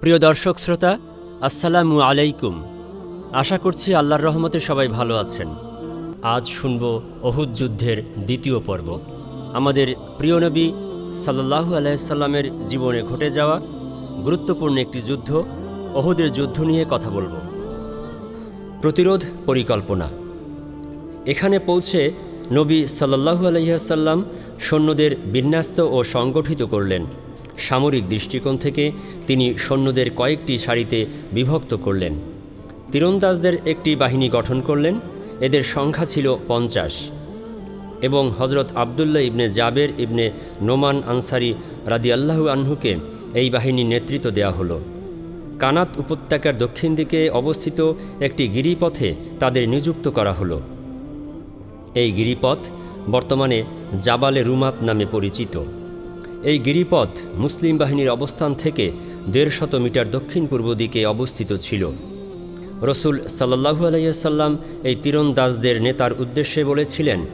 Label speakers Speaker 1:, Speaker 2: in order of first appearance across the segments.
Speaker 1: প্রিয় দর্শক শ্রোতা, আসসালামু আলাইকুম। আশা করছি আল্লাহর রহমতে সবাই ভালো আছেন। আজ শুনব অহুদ যুদ্ধের দ্বিতীয় পর্ব। আমাদের প্রিয় নবী সাল্লাহু আলাইসাল্লামের জীবনে ঘটে যাওয়া গুরুত্বপূর্ণ একটি যুদ্ধ অহুদের যুদ্ধ নিয়ে কথা বলব। প্রতিরোধ পরিকল্পনা। এখানে পৌঁছে নবী সাল্লাহু আলহিহাসাল্লাম সৈন্যদের বিন্যাস্ত ও সংগঠিত করলেন। সামরিক দৃষ্টিকোণ থেকে তিনি সৈন্যদের কয়েকটি সারিতে বিভক্ত করলেন। তীরন্দাজদের একটি বাহিনী গঠন করলেন, এদের সংখ্যা ছিল পঞ্চাশ। এবং হজরত আবদুল্লাহ ইবনে জাবের ইবনে নোমান আনসারি রাদি আল্লাহু আনহুকে এই বাহিনীর নেতৃত্ব দেওয়া হলো। কানাত উপত্যকার দক্ষিণ দিকে অবস্থিত একটি গিরিপথে তাদের নিযুক্ত করা হলো। এই গিরিপথ বর্তমানে জাবালে রুমাত নামে পরিচিত। এই গিরিপথ মুসলিম বাহিনীর অবস্থান থেকে দেড়শত মিটার দক্ষিণ পূর্ব দিকে অবস্থিত ছিল। রসুল সাল্লাহু আলাইসাল্লাম এই তীরন্দাজদের নেতার উদ্দেশ্যে বলেছিলেন,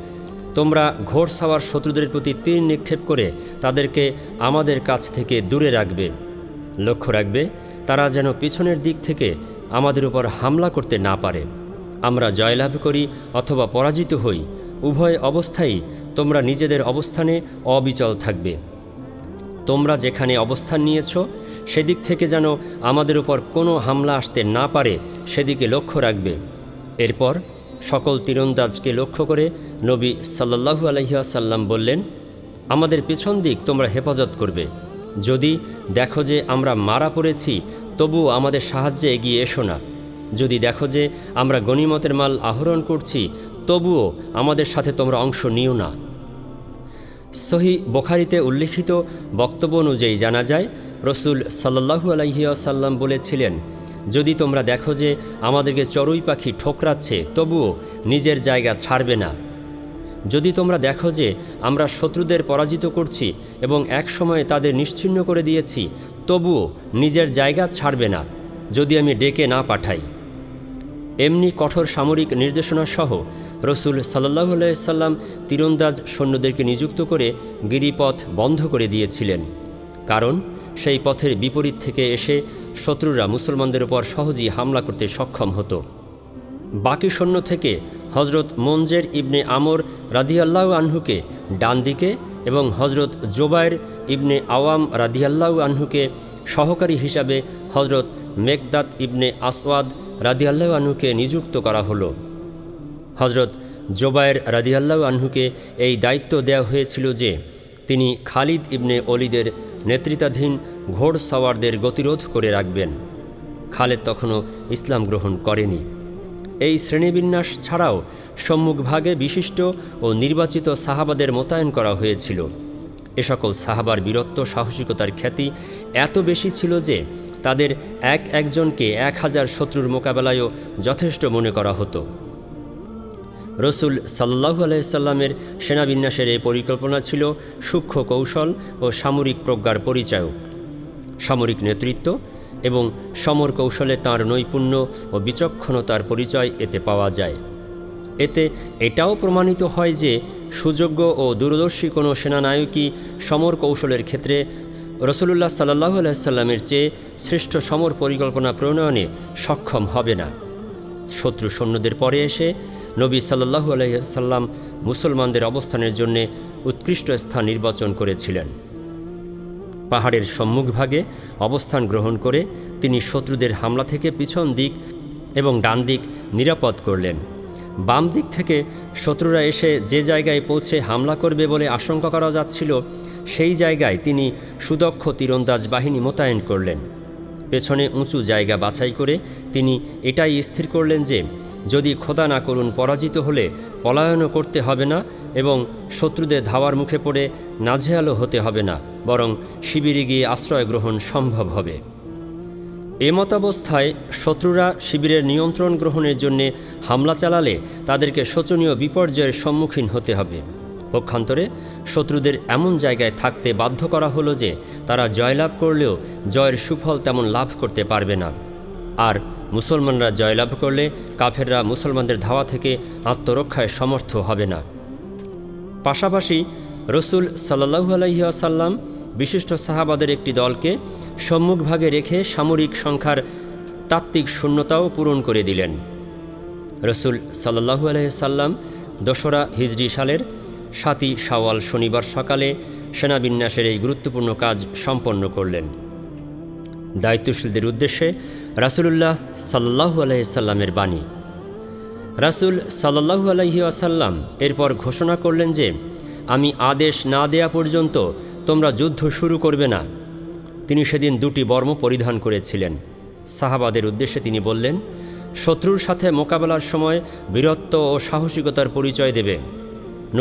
Speaker 1: তোমরা ঘোর সাওয়ার শত্রুদের প্রতি তীর নিক্ষেপ করে তাদেরকে আমাদের কাছ থেকে দূরে রাখবে। লক্ষ্য রাখবে, তারা যেন পিছনের দিক থেকে আমাদের উপর হামলা করতে না পারে। আমরা জয়লাভ করি অথবা পরাজিত হই। উভয় অবস্থায় তোমরা নিজেদের অবস্থানে অবিচল থাকবে। তোমরা যেখানে অবস্থান নিয়েছ, সেদিক থেকে যেন আমাদের উপর কোনো হামলা আসতে না পারে, সেদিকে লক্ষ্য রাখবে। এরপর সকল তীরন্দাজকে লক্ষ্য করে নবী সাল্লাহু আলহিহাসাল্লাম বললেন, আমাদের পেছন দিক তোমরা হেফাজত করবে। যদি দেখো যে আমরা মারা পড়েছি, তবুও আমাদের সাহায্যে এগিয়ে এসো না। যদি দেখো যে আমরা গণিমতের মাল আহরণ করছি, তবুও আমাদের সাথে তোমরা অংশ নিও না। সহি বোখারিতে উল্লিখিত বক্তব্য অনুযায়ী জানা যায়, রসুল সাল্লাহু আলহিয়াসাল্লাম বলেছিলেন, যদি তোমরা দেখো যে আমাদেরকে চড়ুই পাখি ঠোকরাচ্ছে, তবুও নিজের জায়গা ছাড়বে না। যদি তোমরা দেখো যে আমরা শত্রুদের পরাজিত করছি এবং এক সময়ে তাদের নিশ্চিহ্ন করে দিয়েছি, তবুও নিজের জায়গা ছাড়বে না, যদি আমি ডেকে না পাঠাই। এমনি কঠোর সামরিক নির্দেশনা সহ রসুল সাল্লাহ সাল্লাম তীরন্দাজ সৈন্যদেরকে নিযুক্ত করে গিরিপথ বন্ধ করে দিয়েছিলেন। কারণ, সেই পথের বিপরীত থেকে এসে শত্রুরা মুসলমানদের উপর সহজেই হামলা করতে সক্ষম হতো। বাকি সৈন্য থেকে হজরত মঞ্জের ইবনে আমর রাদিয়াল্লাহু আনহুকে ডান দিকে এবং হজরত জোবায়ের ইবনে আওয়াম রাদিয়াল্লাহু আনহুকে সহকারী হিসাবে হজরত মেকদাত ইবনে আসওয়াদ রাদিয়াল্লাহু আনহুকে নিযুক্ত করা হলো। হজরত জোবায়ের রাদিয়াল্লাহু আনহুকে এই দায়িত্ব দেওয়া হয়েছিল যে তিনি খালিদ ইবনে অলিদের নেতৃত্বাধীন ঘোড়সাওয়ারদের গতিরোধ করে রাখবেন। খালেদ তখনও ইসলাম গ্রহণ করেনি। এই শ্রেণীবিন্যাস ছাড়াও সম্মুখভাগে বিশিষ্ট ও নির্বাচিত সাহাবাদের মোতায়েন করা হয়েছিল। এ সকল সাহাবার বীরত্ব, সাহসিকতার খ্যাতি এত বেশি ছিল যে তাদের এক একজনকে এক হাজার শত্রুর মোকাবেলায়ও যথেষ্ট মনে করা হতো। রসুল সাল্লাহু আলাইসাল্লামের সেনাবিন্যাসের এই পরিকল্পনা ছিল সূক্ষ্ম কৌশল ও সামরিক প্রজ্ঞার পরিচায়ক। সামরিক নেতৃত্ব এবং সমর কৌশলে তাঁর নৈপুণ্য ও বিচক্ষণতার পরিচয় এতে পাওয়া যায়। এতে এটাও প্রমাণিত হয় যে সুযোগ্য ও দূরদর্শী কোনো সেনানায়কই সমর কৌশলের ক্ষেত্রে রসুলুল্লাহ সাল্লাহ আলাইসাল্লামের চেয়ে শ্রেষ্ঠ সমর পরিকল্পনা প্রণয়নে সক্ষম হবে না। শত্রু সৈন্যদের পরে এসে নবী সাল্লাহু আলহিসাল্লাম মুসলমানদের অবস্থানের জন্যে উৎকৃষ্ট স্থান নির্বাচন করেছিলেন। পাহাড়ের সম্মুখভাগে অবস্থান গ্রহণ করে তিনি শত্রুদের হামলা থেকে পিছন দিক এবং ডান দিক নিরাপদ করলেন। বাম দিক থেকে শত্রুরা এসে যে জায়গায় পৌঁছে হামলা করবে বলে আশঙ্কা করা যাচ্ছিল, সেই জায়গায় তিনি সুদক্ষ তীরন্দাজ বাহিনী মোতায়েন করলেন। পেছনে উঁচু জায়গা বাছাই করে তিনি এটাই স্থির করলেন যে যদি খোদা না করুন পরাজিত হলে পলায়নও করতে হবে না এবং শত্রুদের ধাওয়ার মুখে পড়ে নাজেহালও হতে হবে না, বরং শিবিরে গিয়ে আশ্রয় গ্রহণ সম্ভব হবে। এ মতাবস্থায় শত্রুরা শিবিরের নিয়ন্ত্রণ গ্রহণের জন্যে হামলা চালালে তাদেরকে শোচনীয় বিপর্যয়ের সম্মুখীন হতে হবে। পক্ষান্তরে শত্রুদের এমন জায়গায় থাকতে বাধ্য করা হলো যে তারা জয়লাভ করলেও জয়ের সুফল তেমন লাভ করতে পারবে না। আর মুসলমানরা জয়লাভ করলে কাফেররা মুসলমানদের ধাওয়া থেকে আত্মরক্ষায় সমর্থ হবে না। পাশাপাশি রসুল সাল্লাহু আলহিয়াসাল্লাম বিশিষ্ট সাহাবাদের একটি দলকে সম্মুখভাগে রেখে সামরিক সংখ্যার তাত্ত্বিক শূন্যতাও পূরণ করে দিলেন। রসুল সাল্লাহু আলহিসাল্লাম দোসরা হিজরি সালের সাতই সাওয়াল শনিবার সকালে সেনাবিন্যাসের এই গুরুত্বপূর্ণ কাজ সম্পন্ন করলেন। দায়িত্বশীলদের উদ্দেশ্যে রাসুলুল্লাহ সাল্লাহু আলহিসাল্লামের বাণী। রাসুল সাল্লাহু আলহি আসাল্লাম এরপর ঘোষণা করলেন যে, আমি আদেশ না দেয়া পর্যন্ত তোমরা যুদ্ধ শুরু করবে না। তিনি সেদিন দুটি বর্ম পরিধান করেছিলেন। সাহাবাদের উদ্দেশ্যে তিনি বললেন, শত্রুর সাথে মোকাবেলার সময় বীরত্ব ও সাহসিকতার পরিচয় দেবে।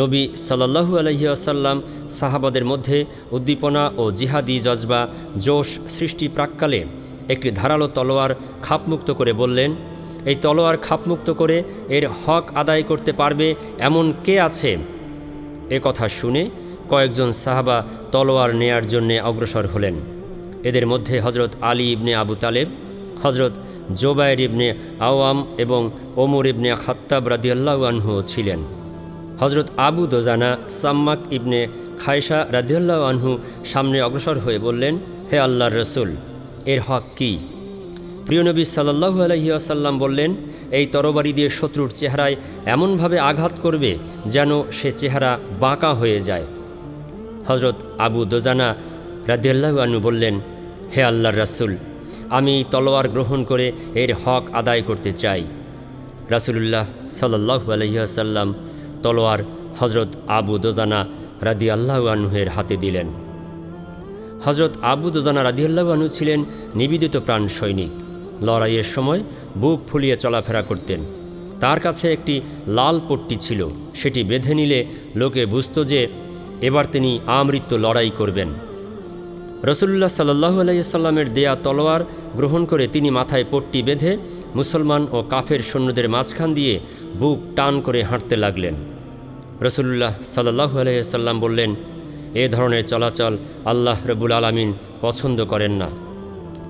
Speaker 1: নবী সাল্লাহু আলহি আসাল্লাম সাহাবাদের মধ্যে উদ্দীপনা ও জিহাদি জজবা, জোশ সৃষ্টি প্রাককালে একটি ধারালো তলোয়ার খাপমুক্ত করে বললেন, এই তলোয়ার খাপমুক্ত করে এর হক আদায় করতে পারবে এমন কে আছে? এ কথা শুনে কয়েকজন সাহাবা তলোয়ার নেয়ার জন্যে অগ্রসর হলেন। এদের মধ্যে হজরত আলী ইবনে আবু তালেব হজরত জোবায়ের ইবনে আওয়াম এবং ওমর ইবনে খাত্তাব রাদিয়াল্লাহু আনহু ছিলেন। হজরত আবু দোজানা সাম্মাক ইবনে খায়সা রাদিয়াল্লাহু আনহু সামনে অগ্রসর হয়ে বললেন, হে আল্লাহর রসুল, এর হক কী? প্রিয়নবী সাল্লাহু আলহি আসাল্লাম বললেন, এই তরবারি দিয়ে শত্রুর চেহারায় এমনভাবে আঘাত করবে যেন সে চেহারা বাঁকা হয়ে যায়। হজরত আবু দোজানা রাদিয়াল্লাহু আনহু বললেন, হে আল্লাহর রাসুল, আমি তলোয়ার গ্রহণ করে এর হক আদায় করতে চাই। রাসুলুল্লাহ সাল্লাহু আলহিহাসাল্লাম তলোয়ার হজরত আবু দোজানা রাদি আনহুয়ের হাতে দিলেন। হজরত আবু দোজানা রাদিউল্লাহ আনহু ছিলেন নিবেদিত প্রাণ সৈনিক। লড়াইয়ের সময় বুক ফুলিয়ে চলাফেরা করতেন। তার কাছে একটি লাল পট্টি ছিল, সেটি বেঁধে নিলে লোকে বুঝত যে এবার তিনি আমৃত্যু লড়াই করবেন। রসুল্লাহ সাল্লাহু আলাইসাল্লামের দেয়া তলোয়ার গ্রহণ করে তিনি মাথায় পট্টি বেঁধে মুসলমান ও কাফের সৈন্যদের মাঝখান দিয়ে বুক টান করে হাঁটতে লাগলেন। রসুল্লাহ সাল্লাহু আলাইসাল্লাম বললেন, এ ধরনের চলাচল আল্লাহ রবুল আলমিন পছন্দ করেন না।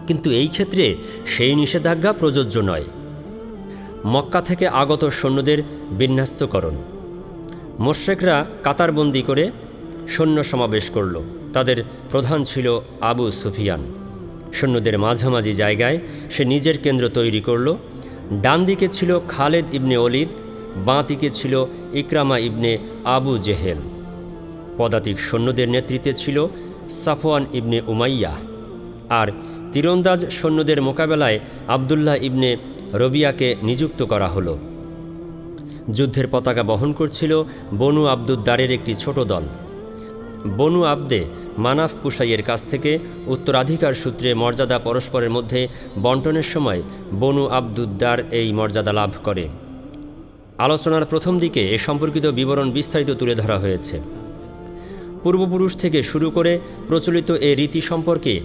Speaker 1: কিন্তু এই ক্ষেত্রে সেই নিষেধাজ্ঞা প্রযোজ্য নয়। মক্কা থেকে আগত সৈন্যদের বিন্যস্তকরণ মোশেকরা কাতারবন্দি করে সৈন্য সমাবেশ করল। তাদের প্রধান ছিল আবু সুফিয়ান। সৈন্যদের মাঝামাঝি জায়গায় সে নিজের কেন্দ্র তৈরি করল। ডান দিকে ছিল খালেদ ইবনে অলিদ বাঁ দিকে ছিল ইকরামা ইবনে আবু জেহেল। পদাতিক সৈন্যদের নেতৃত্বে ছিল সাফওয়ান ইবনে উমাইয়া। আর তীরন্দাজ সৈন্যদের মোকাবেলায় আবদুল্লাহ ইবনে রবিয়াকে নিযুক্ত করা হলো। যুদ্ধের পতাকা বহন করছিল বনু আব্দুদ্দারের একটি ছোট দল। বনু আব্দে মানাফ কুসাইয়ের কাছ থেকে উত্তরাধিকার সূত্রে মর্যাদা পরস্পরের মধ্যে বন্টনের সময় বনু আব্দুদ্দার এই মর্যাদা লাভ করে। আলোচনার প্রথম দিকে এ সম্পর্কিত বিবরণ বিস্তারিত তুলে ধরা হয়েছে। পূর্বপুরুষ থেকে শুরু করে প্রচলিত এ রীতি সম্পর্কে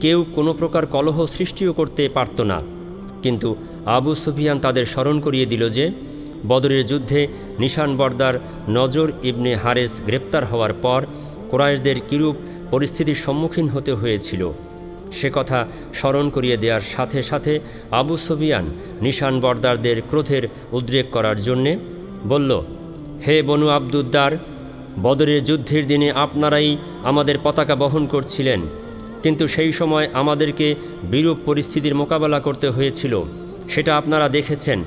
Speaker 1: কেউ কোনো প্রকার কলহ সৃষ্টিও করতে পারত না। কিন্তু আবু সুফিয়ান তাদের স্মরণ করিয়ে দিল যে, বদরের যুদ্ধে নিশান বর্দার নজর ইবনে হারেস গ্রেপ্তার হওয়ার পর কোরাইশদের কিরূপ পরিস্থিতির সম্মুখীন হতে হয়েছিল। সে কথা স্মরণ করিয়ে দেওয়ার সাথে সাথে আবু সুফিয়ান নিশান বর্দারদের ক্রোধের উদ্রেক করার জন্যে বলল, হে বনু আব্দুদ্দার, বদরের যুদ্ধের দিনে আপনারাই আমাদের পতাকা বহন করছিলেন, কিন্তু সেই সময় আমাদেরকে বিরূপ পরিস্থিতির মোকাবেলা করতে হয়েছিল। সেটা আপনারা দেখেছেন।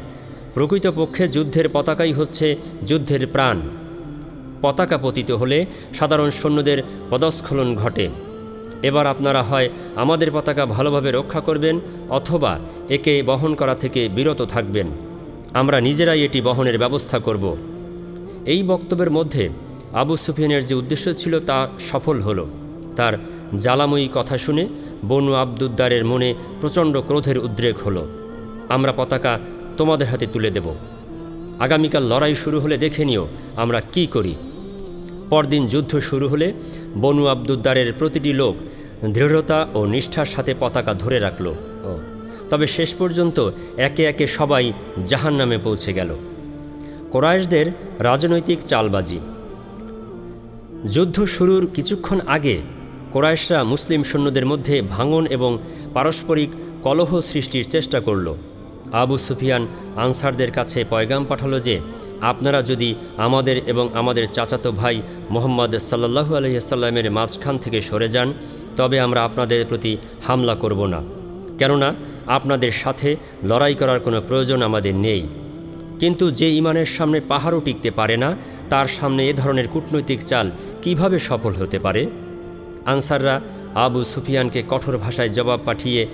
Speaker 1: প্রকৃতপক্ষে যুদ্ধের পতাকাই হচ্ছে যুদ্ধের প্রাণ। পতাকা পতিত হলে সাধারণ সৈন্যদের পদস্খলন ঘটে। এবার আপনারা হয় আমাদের পতাকা ভালোভাবে রক্ষা করবেন অথবা একে বহন করা থেকে বিরত থাকবেন। আমরা নিজেরাই এটি বহনের ব্যবস্থা করব। এই বক্তব্যের মধ্যে আবু সুফিয়ানের যে উদ্দেশ্য ছিল তা সফল হলো। তার জ্বালাময়ী কথা শুনে বনু আব্দুদ্দারের মনে প্রচণ্ড ক্রোধের উদ্রেক হলো। আমরা পতাকা তোমাদের হাতে তুলে দেব। আগামীকাল লড়াই শুরু হলে দেখে নিও আমরা কি করি। পরদিন যুদ্ধ শুরু হলে বনু আব্দুদ্দারের প্রতিটি লোক দৃঢ়তা ও নিষ্ঠার সাথে পতাকা ধরে রাখল। তবে শেষ পর্যন্ত একে একে সবাই জাহান নামে পৌঁছে গেল। কোরাইশদের রাজনৈতিক চালবাজি। যুদ্ধ শুরুর কিছুক্ষণ আগে কোরাইশরা মুসলিম সৈন্যদের মধ্যে ভাঙন এবং পারস্পরিক কলহ সৃষ্টির চেষ্টা করল। আবু সুফিয়ান আনসারদের কাছে পয়গাম পাঠালো যে, আপনারা যদি আমাদের এবং আমাদের চাচাতো ভাই মোহাম্মদ সাল্লাহু আলহিসাল্লামের মাঝখান থেকে সরে যান, তবে আমরা আপনাদের প্রতি হামলা করব না। কেননা, আপনাদের সাথে লড়াই করার কোনো প্রয়োজন আমাদের নেই। কিন্তু যে ইমানের সামনে পাহাড়ও টিকতে পারে না, তার সামনে এ ধরনের কূটনৈতিক চাল কীভাবে সফল হতে পারে? আনসাররা আবু সুফিয়ানকে কঠোর ভাষায় জবাব পাঠিয়ে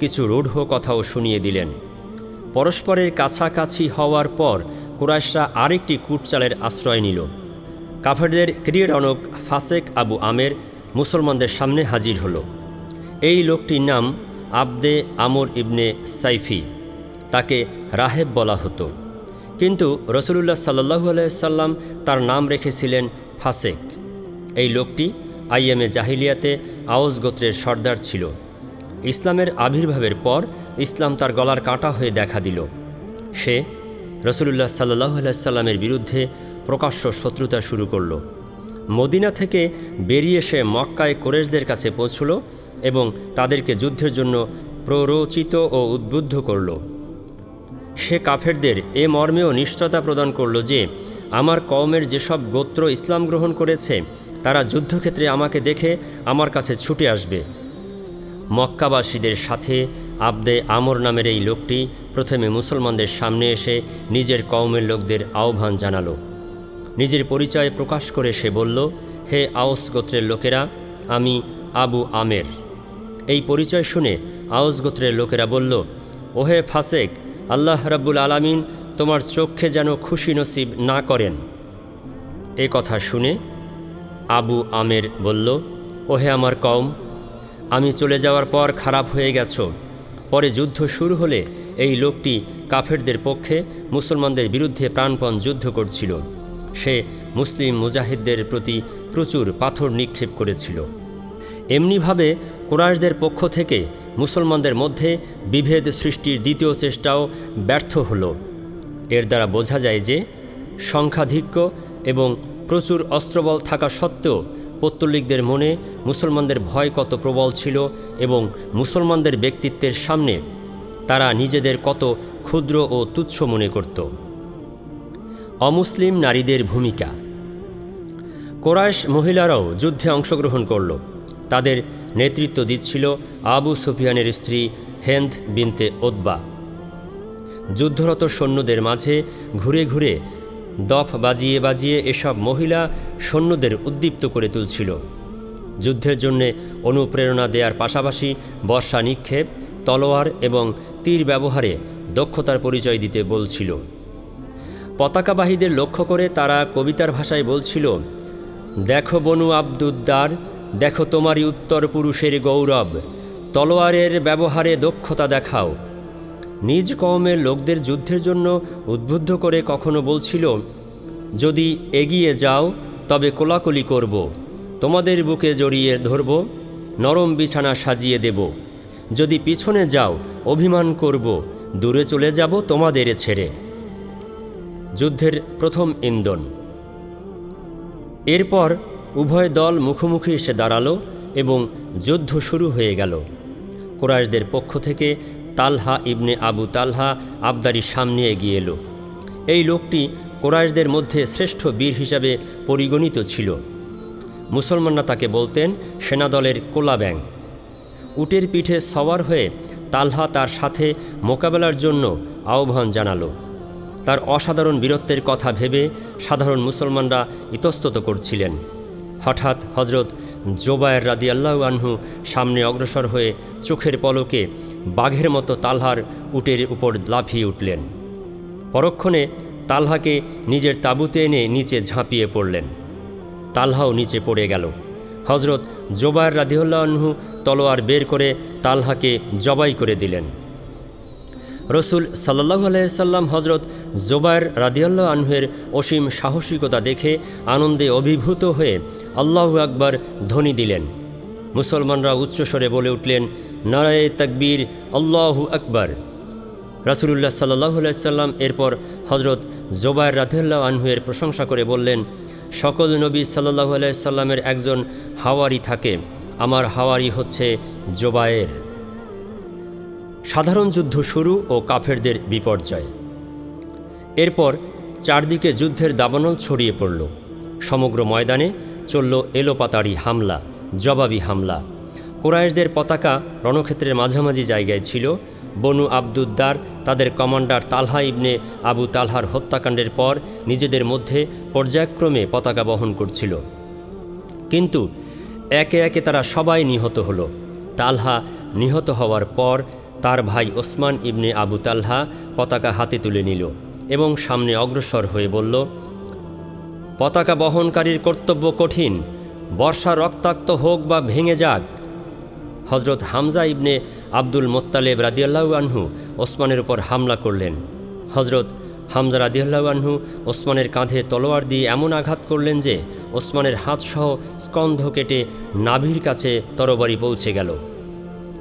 Speaker 1: কিছু রূঢ় কথাও শুনিয়ে দিলেন। পরস্পরের কাছাকাছি হওয়ার পর কুরাইশরা আরেকটি কুটচালের আশ্রয় নিল। কাফেরদের ক্রীড়নক ফাসেক আবু আমের মুসলমানদের সামনে হাজির হলো। এই লোকটির নাম আবদে আমর ইবনে সাইফি। তাকে রাহেব বলা হতো। কিন্তু রসুলুল্লাহ সাল্লাহু আলাইসাল্লাম তার নাম রেখেছিলেন ফাসেক। এই লোকটি আইএমএ জাহিলিয়াতে আওস গোত্রের সর্দার ছিল। ইসলামের আবির্ভাবের পর ইসলাম তার গলার কাটা হয়ে দেখা দিল। সে রসুলুল্লাহ সাল্লাহ আলাইসাল্লামের বিরুদ্ধে প্রকাশ্য শত্রুতা শুরু করল। মদিনা থেকে বেরিয়ে সে মক্কায় কোরেশদের কাছে পৌঁছল এবং তাদেরকে যুদ্ধের জন্য প্ররোচিত ও উদ্বুদ্ধ করল। সে কাফেরদের এ মর্মেও নিশ্চয়তা প্রদান করল যে, আমার কওমের যেসব গোত্র ইসলাম গ্রহণ করেছে, তারা যুদ্ধক্ষেত্রে আমাকে দেখে আমার কাছে ছুটে আসবে। মক্কাবাসীদের সাথে আবদে আমর নামের এই লোকটি প্রথমে মুসলমানদের সামনে এসে নিজের কওমের লোকদের আহ্বান জানালো। নিজের পরিচয় প্রকাশ করে সে বলল, হে আওস গোত্রের লোকেরা, আমি আবু আমের। এই পরিচয় শুনে আওস গোত্রের লোকেরা বলল, ওহে ফাসেক, আল্লাহ রাব্বুল আলামিন তোমার চোখে যেন খুশি নসিব না করেন। এ কথা শুনে আবু আমের বলল, ওহে আমার কম আমি চলে যাওয়ার পর খারাপ হয়ে গেছ। পরে যুদ্ধ শুরু হলে এই লোকটি কাফেরদের পক্ষে মুসলমানদের বিরুদ্ধে প্রাণপণ যুদ্ধ করছিল। সে মুসলিম মুজাহিদদের প্রতি প্রচুর পাথর নিক্ষেপ করেছিল। এমনিভাবে কোরআশদের পক্ষ থেকে মুসলমানদের মধ্যে বিভেদ সৃষ্টির দ্বিতীয় চেষ্টাও ব্যর্থ হল। এর দ্বারা বোঝা যায় যে সংখ্যাধিক্য এবং প্রচুর অস্ত্রবল থাকা সত্ত্বেও পত্তলিকদের মনে মুসলমানদের ভয় কত প্রবল ছিল এবং মুসলমানদের ব্যক্তিত্বের সামনে তারা নিজেদের কত ক্ষুদ্র ও তুচ্ছ মনে করত। অমুসলিম নারীদের ভূমিকা। কোরাইশ মহিলারাও যুদ্ধে অংশগ্রহণ করল। তাদের নেতৃত্ব দিচ্ছিল আবু সুফিয়ানের স্ত্রী হেন্দ বিনতে ওদবা যুদ্ধরত সৈন্যদের মাঝে ঘুরে ঘুরে দফ বাজিয়ে বাজিয়ে এসব মহিলা সৈন্যদের উদ্দীপ্ত করে তুলছিল। যুদ্ধের জন্যে অনুপ্রেরণা দেওয়ার পাশাপাশি বর্ষা নিক্ষেপ, তলোয়ার এবং তীর ব্যবহারে দক্ষতার পরিচয় দিতে বলছিল। পতাকাবাহীদের লক্ষ্য করে তারা কবিতার ভাষায় বলছিল, দেখো বনু আব্দুদ্দার, দেখো তোমারই উত্তর পুরুষের গৌরব, তলোয়ারের ব্যবহারে দক্ষতা দেখাও নিজ কওমের লোকদের যুদ্ধের জন্য উদ্বুদ্ধ করে কখনো বলছিল, যদি এগিয়ে যাও, তবে কোলাকুলি করব। তোমাদের বুকে জড়িয়ে ধরব, নরম বিছানা সাজিয়ে দেব। যদি পিছনে যাও, অভিমান করব, দূরে চলে যাব তোমাদের ছেড়ে। যুদ্ধের প্রথম ইন্ধন। এরপর উভয় দল মুখোমুখি এসে দাঁড়াল এবং যুদ্ধ শুরু হয়ে গেল। কোরআশদের পক্ষ থেকে তালহা ইবনে আবু তালহা আবদারির সামনে এগিয়ে এলো। এই লোকটি কোরআশদের মধ্যে শ্রেষ্ঠ বীর হিসাবে পরিগণিত ছিল। মুসলমানরা তাকে বলতেন সেনাদলের কোলাব্যাং। উটের পিঠে সওয়ার হয়ে তালহা তার সাথে মোকাবেলার জন্য আহ্বান জানালো। তার অসাধারণ বীরত্বের কথা ভেবে সাধারণ মুসলমানরা ইতস্তত করছিলেন। হঠাৎ হজরত জোবায়ের রাদি আল্লাহ আনহু সামনে অগ্রসর হয়ে চোখের পলকে বাঘের মতো তালহার উটের উপর লাফিয়ে উঠলেন। পরক্ষণে তালহাকে নিজের তাঁবুতে এনে নিচে ঝাঁপিয়ে পড়লেন। তালহাও নিচে পড়ে গেল। হজরত জোবায়ের রাদিউল্লাহ আনহু তলোয়ার বের করে তালহাকে জবাই করে দিলেন। রসুল সাল্লাহ আলাইসাল্লাম হজরত জোবায়ের রাদিয়াল্লাহ আনহুয়ের অসীম সাহসিকতা দেখে আনন্দে অভিভূত হয়ে আল্লাহু আকবার ধ্বনি দিলেন। মুসলমানরা উচ্চস্বরে বলে উঠলেন, নারায়ে তাকবীর, আল্লাহু আকবার। রাসুলুল্লাহ সাল্লাহ আলাইসাল্লাম এরপর হজরত জোবায়ের রাদিয়াল্লাহ আনহুয়ের প্রশংসা করে বললেন, সকল নবী সাল্লাহু আলাইসাল্লামের একজন হাওয়ারি থাকে, আমার হাওয়ারি হচ্ছে জোবায়ের সাধারণ যুদ্ধ শুরু ও কাফেরদের বিপর্যয়। এরপর চারদিকে যুদ্ধের দাবানল ছড়িয়ে পড়ল। সমগ্র ময়দানে চলল এলোপাতাড়ি হামলা, জবাবি হামলা। কোরাইশদের পতাকা রণক্ষেত্রের মাঝামাঝি জায়গায় ছিল। বনু আব্দুদ্দার, তাদের কমান্ডার তালহা ইবনে আবু তালহার হত্যাকাণ্ডের পর নিজেদের মধ্যে পর্যায়ক্রমে পতাকা বহন করছিল। কিন্তু একে একে তারা সবাই নিহত হলো। তালহা নিহত হওয়ার পর তার ভাই ওসমান ইবনে আবু তালহা পতাকা হাতে তুলে নিল এবং সামনে অগ্রসর হয়ে বলল, পতাকা বহনকারীর কর্তব্য কঠিন, বর্ষা রক্তাক্ত হোক বা ভেঙে যাক। হজরত হামজা ইবনে আব্দুল মোত্তালেব রাদিয়াল্লাহু আনহু ওসমানের উপর হামলা করলেন। হজরত হামজা রাদিয়াল্লাহু আনহু ওসমানের কাঁধে তলোয়ার দিয়ে এমন আঘাত করলেন যে ওসমানের হাতসহ স্কন্ধ কেটে নাভির কাছে তরবারি পৌঁছে গেল।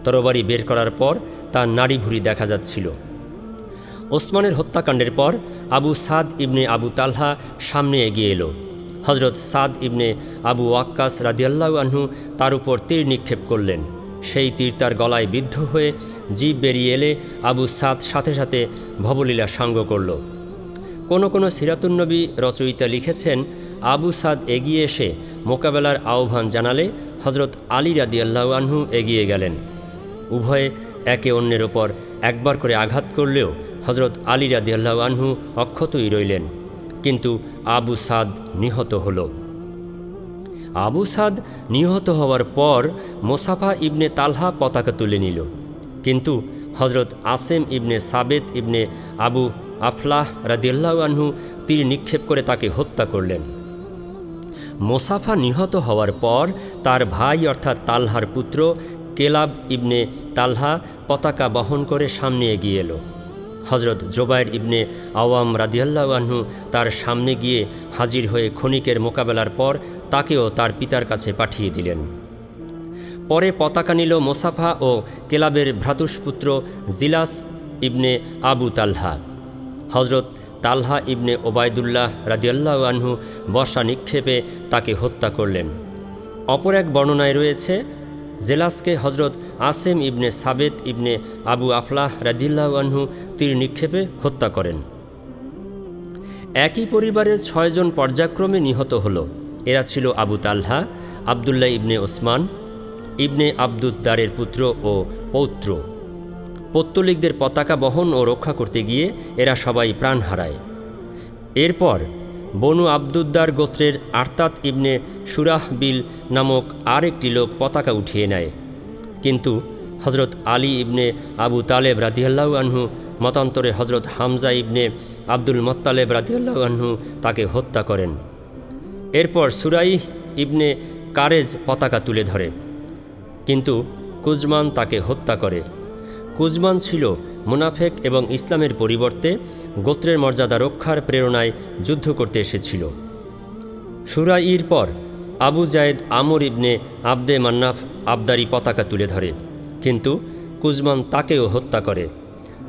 Speaker 1: তরবারি বের করার পর তার নাড়ি ভুড়ি দেখা যাচ্ছিল। ওসমানের হত্যাকাণ্ডের পর আবু সাদ ইবনে আবু তালহা সামনে এগিয়ে এলো। হজরত সাদ ইবনে আবু ওয়াক্কাস রাদিয়াল্লাহু আনহু তার উপর তীর নিক্ষেপ করলেন। সেই তীর তার গলায় বিদ্ধ হয়ে জীব বেরিয়ে এলে আবু সাদ সাথে সাথে ভবলীলা সাঙ্গ করল। কোনো কোনো সিরাতুন্নবী রচয়িতা লিখেছেন, আবু সাদ এগিয়ে এসে মোকাবেলার আহ্বান জানালে হজরত আলী রাদিয়াল্লাহু আনহু এগিয়ে গেলেন। উভয়ে একে অন্যের ওপর একবার করে আঘাত করলেও হজরত আলী রাদিয়াল্লাহু আনহু অক্ষতই রইলেন। কিন্তু আবু সাদ নিহত হল। আবু সাদ নিহত হওয়ার পর মোসাফা ইবনে তালহা পতাকা তুলে নিল। কিন্তু হজরত আসেম ইবনে সাবেত ইবনে আবু আফলাহ রাদিয়াল্লাহু আনহু তীর নিক্ষেপ করে তাকে হত্যা করলেন। মোসাফা নিহত হওয়ার পর তার ভাই অর্থাৎ তালহার পুত্র কেলাব ইবনে তালহা পতাকা বহন করে সামনে এগিয়ে এলো। হজরত জোবাইর ইবনে আওয়াম রাদিয়াল্লাহু আনহু তার সামনে গিয়ে হাজির হয়ে ক্ষণিকের মোকাবেলার পর তাকেও তার পিতার কাছে পাঠিয়ে দিলেন। পরে পতাকা নিল মোসাফা ও কেলাবের ভ্রাতুষ্পুত্র জিলাস ইবনে আবু তালহা। হজরত তালহা ইবনে ওবায়দুল্লাহ রাদিয়াল্লাহু আনহু বর্ষা নিক্ষেপে তাকে হত্যা করলেন। অপর এক বর্ণনায় রয়েছে জেলাসকে হজরত আসেম ইবনে সাবেত ইবনে আবু আফলাহ রাদিল্লাহু তীর নিক্ষেপে হত্যা করেন। একই পরিবারের ছয়জন পর্যায়ক্রমে নিহত হল। এরা ছিল আবু তালহা, আবদুল্লাহ ইবনে ওসমান, ইবনে আব্দুদ্দারের পুত্র ও পৌত্র। পত্তলিকদের পতাকা বহন ও রক্ষা করতে গিয়ে এরা সবাই প্রাণ হারায়। এরপর বনু আব্দুদ্দার গোত্রের আর্তাত ইবনে সুরাহ বিল নামক আরেকটি লোক পতাকা উঠিয়ে নেয়। কিন্তু হজরত আলী ইবনে আবু তালেব রাদিয়াল্লাহু আনহু, মতান্তরে হজরত হামজা ইবনে আব্দুল মোত্তালেব রাদিয়াল্লাহু আনহু তাকে হত্যা করেন। এরপর সুরাই ইবনে কারেজ পতাকা তুলে ধরে। কিন্তু কুজমান তাকে হত্যা করে। কুজমান ছিল মুনাফেক এবং ইসলামের পরিবর্তে গোত্রের মর্যাদা রক্ষার প্রেরণায় যুদ্ধ করতে এসেছিল। সুরাইর পর আবু জায়েদ আমর ইবনে আবদে মান্নাফ আবদারি পতাকা তুলে ধরে, কিন্তু কুজমান তাকেও হত্যা করে।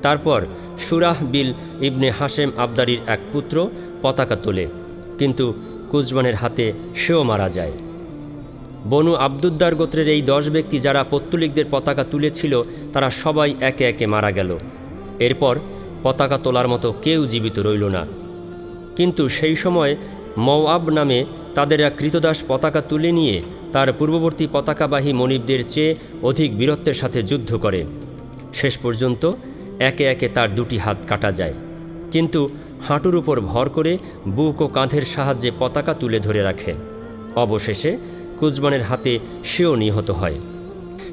Speaker 1: তারপর সুরাহ বিল ইবনে হাশেম আবদারির এক পুত্র পতাকা তোলে, কিন্তু কুজমানের হাতে সেও মারা যায়। বনু আব্দুদ্দার গোত্রের এই দশ ব্যক্তি যারা পত্তলিকদের পতাকা তুলেছিল, তারা সবাই একে একে মারা গেল। এরপর পতাকা তোলার মতো কেউ জীবিত রইল না। কিন্তু সেই সময় মওয়াব নামে তাদের এক কৃতদাস পতাকা তুলে নিয়ে তার পূর্ববর্তী পতাকাবাহী মনিবদের চেয়ে অধিক বীরত্বের সাথে যুদ্ধ করে। শেষ পর্যন্ত একে একে তার দুটি হাত কাটা যায়। কিন্তু হাঁটুর উপর ভর করে বুক ও কাঁধের সাহায্যে পতাকা তুলে ধরে রাখে। অবশেষে কুজমানের হাতে সেও নিহত হয়।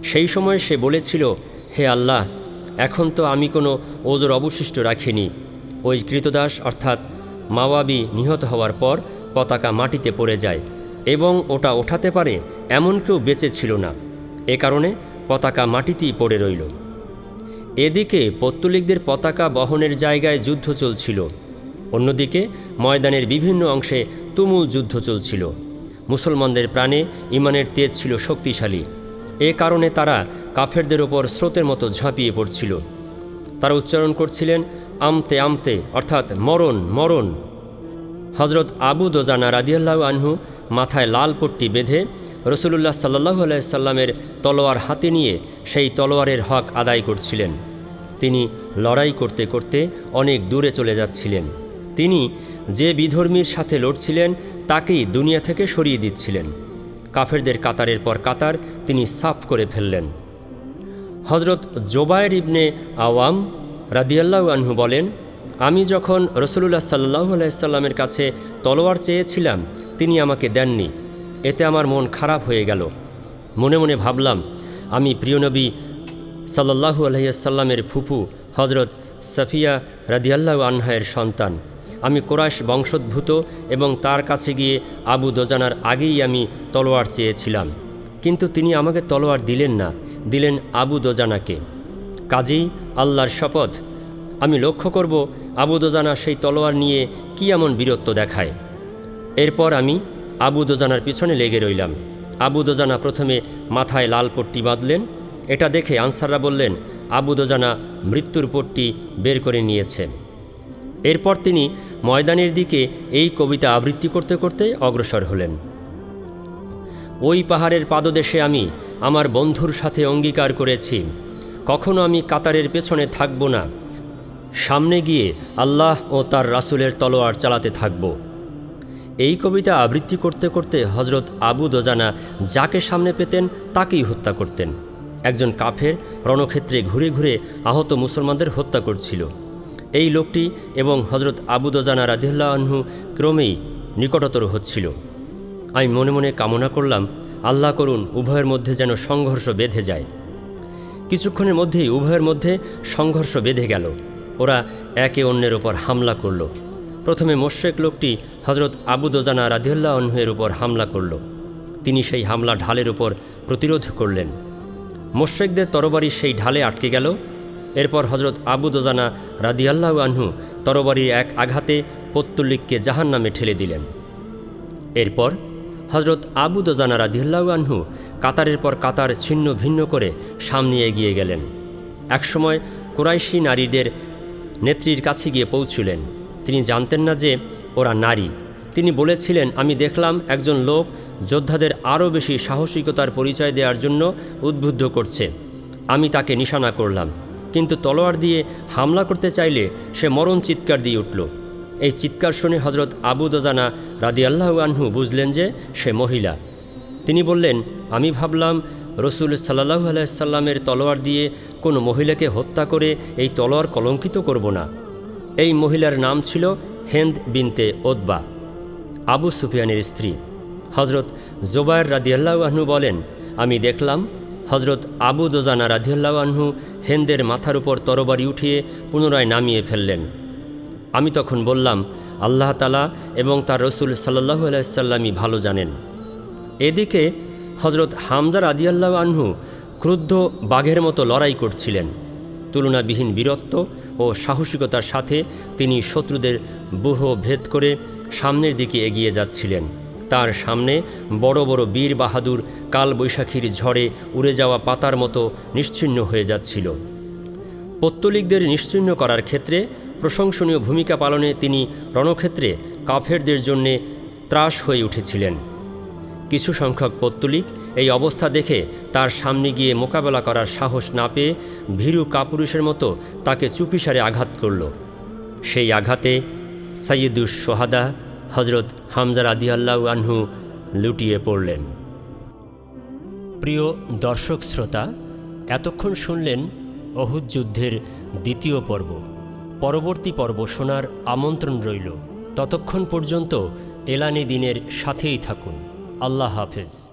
Speaker 1: সেই সময় সে বলেছিল, হে আল্লাহ, এখন তো আমি কোনো ওজোর অবশিষ্ট রাখিনি। ওই কৃতদাস অর্থাৎ মাওয়াবি নিহত হওয়ার পর পতাকা মাটিতে পড়ে যায় এবং ওটা ওঠাতে পারে এমন কেউ বেঁচে ছিল না। এ কারণে পতাকা মাটিতেই পড়ে রইল। এদিকে পত্তলিকদের পতাকা বহনের জায়গায় যুদ্ধ চলছিল। অন্যদিকে ময়দানের বিভিন্ন অংশে তুমুল যুদ্ধ চলছিল। মুসলমানদের প্রাণে ইমানের তেজ ছিল শক্তিশালী। এ কারণে তারা কাফেরদের ওপর স্রোতের মতো ঝাঁপিয়ে পড়ছিল। তারা উচ্চারণ করছিলেন, আমতে আমতে, অর্থাৎ মরণ মরণ। হজরত আবু দোজানা রাদিয়াল্লাহু আনহু মাথায় লাল পট্টি বেঁধে রসুলুল্লাহ সাল্লাহু আলাইসাল্লামের তলোয়ার হাতে নিয়ে সেই তলোয়ারের হক আদায় করছিলেন। তিনি লড়াই করতে করতে অনেক দূরে চলে যাচ্ছিলেন। তিনি যে বিধর্মীর সাথে লড়ছিলেন তাকেই দুনিয়া থেকে সরিয়ে দিচ্ছিলেন। কাফেরদের কাতারের পর কাতার তিনি সাফ করে ফেললেন। হজরত জোবায়ের ইবনে আওয়াম রাদিয়াল্লাহু আনহু বলেন, আমি যখন রসুলুল্লাহ সাল্লাহ আলাইসাল্লামের কাছে তলোয়ার চেয়েছিলাম, তিনি আমাকে দেননি। এতে আমার মন খারাপ হয়ে গেল। মনে মনে ভাবলাম, আমি প্রিয়নবী সাল্লাহু আলহিসাল্লামের ফুফু হজরত সাফিয়া রাদিয়াল্লাহু আনহায়ের সন্তান। আমি কোরাইশ বংশোদ্ভূত এবং তার কাছে গিয়ে আবু দোজানার আগেই আমি তলোয়ার চেয়েছিলাম। কিন্তু তিনি আমাকে তলোয়ার দিলেন না, দিলেন আবু দোজানাকে। কাজেই আল্লাহর শপথ, আমি লক্ষ্য করব আবু দোজানা সেই তলোয়ার নিয়ে কি এমন বীরত্ব দেখায়। এরপর আমি আবু দোজানার পিছনে লেগে রইলাম। আবু দোজানা প্রথমে মাথায় লাল পট্টি বাঁধলেন, এটা দেখে আনসাররা বললেন, আবু দোজানা মৃত্যুর পট্টি বের করে নিয়েছে। এরপর তিনি ময়দানের দিকে এই কবিতা আবৃত্তি করতে করতে অগ্রসর হলেন। ওই পাহাড়ের পাদদেশে আমি আমার বন্ধুর সাথে অঙ্গীকার করেছি। কখনো আমি কাতারের পেছনে থাকব না। সামনে গিয়ে আল্লাহ ও তার রাসুলের তলোয়ার চালাতে থাকব। এই কবিতা আবৃত্তি করতে করতে হজরত আবু দোজানা যাকে সামনে পেতেন তাকেই হত্যা করতেন। একজন কাফের রণক্ষেত্রে ঘুরে ঘুরে আহত মুসলমানদের হত্যা করছিল। এই লোকটি এবং হজরত আবু দোজানা রাদিল্লা আনহু ক্রমেই নিকটতর হচ্ছিল। আমি মনে মনে কামনা করলাম, আল্লাহ করুন উভয়ের মধ্যে যেন সংঘর্ষ বেঁধে যায়। কিছুক্ষণের মধ্যেই উভয়ের মধ্যে সংঘর্ষ বেঁধে গেল। ওরা একে অন্যের ওপর হামলা করল। প্রথমে মোশেক লোকটি হজরত আবু দোজানা রাদিউল্লাহ অনহুয়ের উপর হামলা করল। তিনি সেই হামলা ঢালের উপর প্রতিরোধ করলেন। মোশেকদের তরবারি সেই ঢালে আটকে গেল। এরপর হজরত আবু দোজানা রাদিয়াল্লাহু আনহু তরবারির এক আঘাতে পত্তুল্লিককে জাহান নামে ঠেলে দিলেন। এরপর হজরত আবু দোজানা রাদিয়াল্লাহু আনহু কাতারের পর কাতার ছিন্ন ভিন্ন করে সামনে এগিয়ে গেলেন। একসময় কুরাইশি নারীদের নেত্রীর কাছে গিয়ে পৌঁছলেন। তিনি জানতেন না যে ওরা নারী। তিনি বলেছিলেন, আমি দেখলাম একজন লোক যোদ্ধাদের আরও বেশি সাহসিকতার পরিচয় দেওয়ার জন্য উদ্বুদ্ধ করছে। আমি তাকে নিশানা করলাম। কিন্তু তলোয়ার দিয়ে হামলা করতে চাইলে সে মরণ চিৎকার দিয়ে উঠল। এই চিৎকার শুনে হজরত আবু দোজানা রাদি আল্লাহ আনহু বুঝলেন যে সে মহিলা। তিনি বললেন, আমি ভাবলাম রসুল সাল্লাহু আলাইসাল্লামের তলোয়ার দিয়ে কোনো মহিলাকে হত্যা করে এই তলোয়ার কলঙ্কিত করব না। এই মহিলার নাম ছিল হেন্দ বিনতে ওদবা আবু সুফিয়ানের স্ত্রী। হজরত জোবায়ের রাদিয়াল্লাহু আনহু বলেন, আমি দেখলাম হজরত আবু দোজানা রাদিয়াল্লাহু আনহু হেন্দের মাথার উপর তরবারি উঠিয়ে পুনরায় নামিয়ে ফেললেন। আমি তখন বললাম, আল্লাহ তালা এবং তার রসুল সাল্লাহু আলাইসাল্লামই ভালো জানেন। এদিকে হজরত হামজার আদিয়াল্লাহ আনহু ক্রুদ্ধ বাঘের মতো লড়াই করছিলেন। তুলনাবিহীন বীরত্ব ও সাহসিকতার সাথে তিনি শত্রুদের বুহ ভেদ করে সামনের দিকে এগিয়ে যাচ্ছিলেন। তার সামনে বড় বড় বীর বাহাদুর কাল বৈশাখীর ঝড়ে উড়ে যাওয়া পাতার মতো নিশ্চিহ্ন হয়ে যাচ্ছিল। পত্তলিকদের নিশ্চিহ্ন করার ক্ষেত্রে প্রশংসনীয় ভূমিকা পালনে তিনি রণক্ষেত্রে কাফেরদের জন্যে ত্রাস হয়ে উঠেছিলেন। কিছু সংখ্যক পত্তলিক এই অবস্থা দেখে তার সামনে গিয়ে মোকাবেলা করার সাহস না পেয়ে ভীরু কাপুরুষের মতো তাকে চুপিসারে আঘাত করল। সেই আঘাতে সৈয়দুস সোহাদা হজরত হামজার আদিয়াল্লাহ আনহু লুটিয়ে পড়লেন। প্রিয় দর্শক শ্রোতা, এতক্ষণ শুনলেন অহুদ যুদ্ধের দ্বিতীয় পর্ব। পরবর্তী পর্ব শোনার আমন্ত্রণ রইল। ততক্ষণ পর্যন্ত এলানি দিনের সাথেই থাকুন। আল্লাহ হাফেজ।